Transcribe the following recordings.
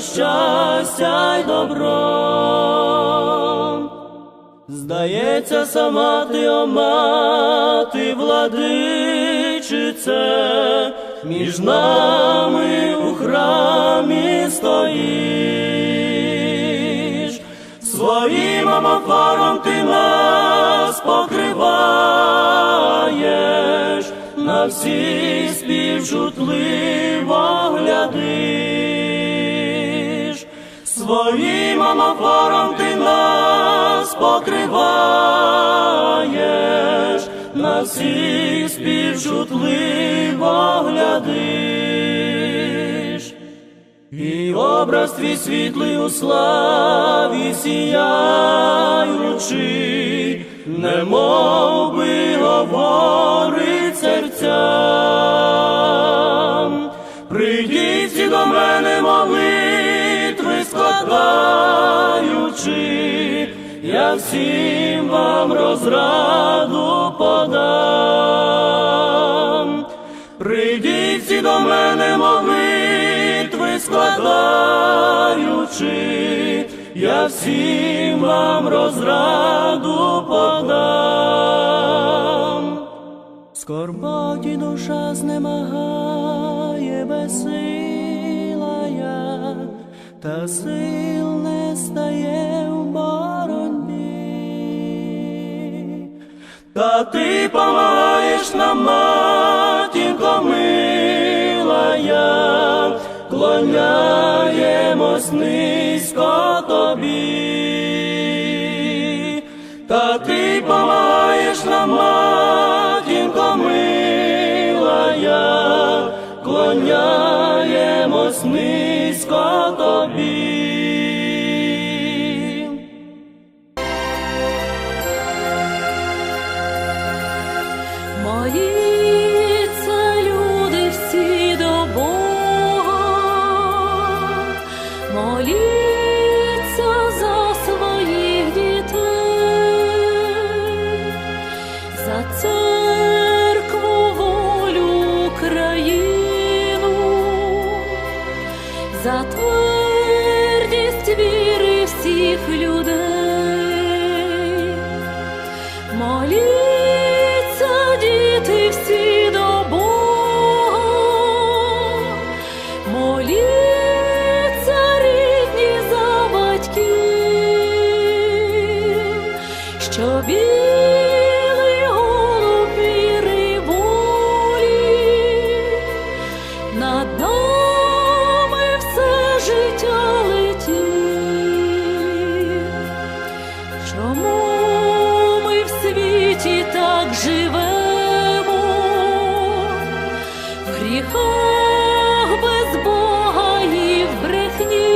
Щастя й добро. Здається, сама ти, о мати, владичице, між нами у храмі стоїш, своїм амофором ти нас покриваєш, на всіх співчутливо глядиш, своїм амофором ти нас покриваєш, на всіх співчутливо глядиш. І образ твій світлий у славі сіяючи, немов би говорить серцям. Прийдіть до мене молитви складаючи, я всім вам розраду подам. Прийдіть всі до мене молитви складаючи, я всім вам розраду подам. Скорботі душа знемагає безсила я, та сил стає у боротьбі. Та ти помагаєш нам, матінко мила я, клоняємось низько Моліться, люди всі до Бога, моліться за своїх дітей, за церкву волю Україну, за твердість віри всіх людей. Нами все життя летів. Чому ми в світі так живемо, в гріхах без в брехні?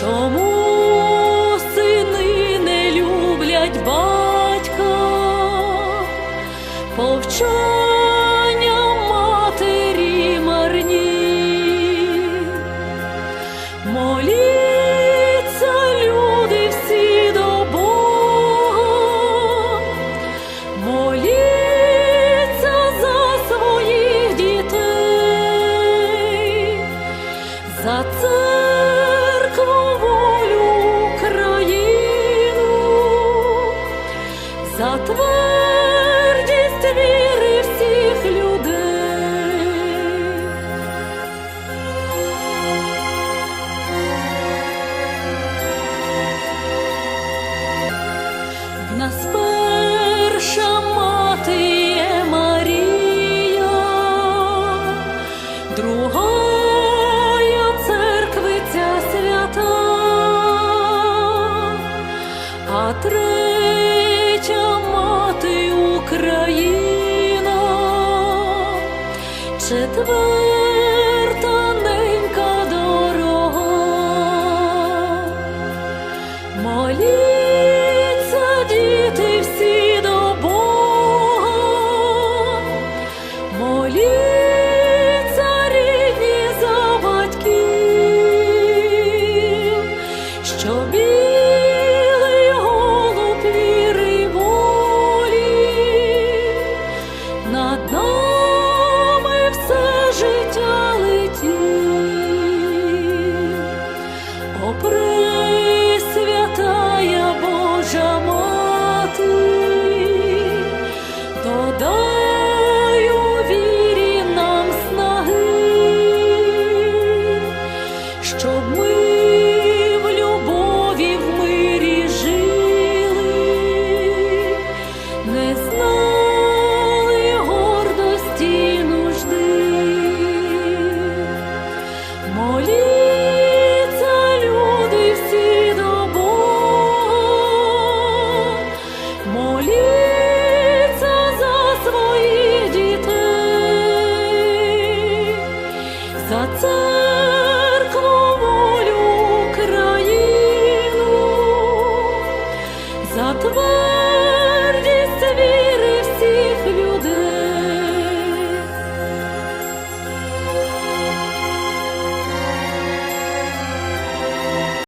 Чому сини не люблять батька, повчання звертаненька дорога, моліться діти всі до Бога, рідні за батьків, щоб atma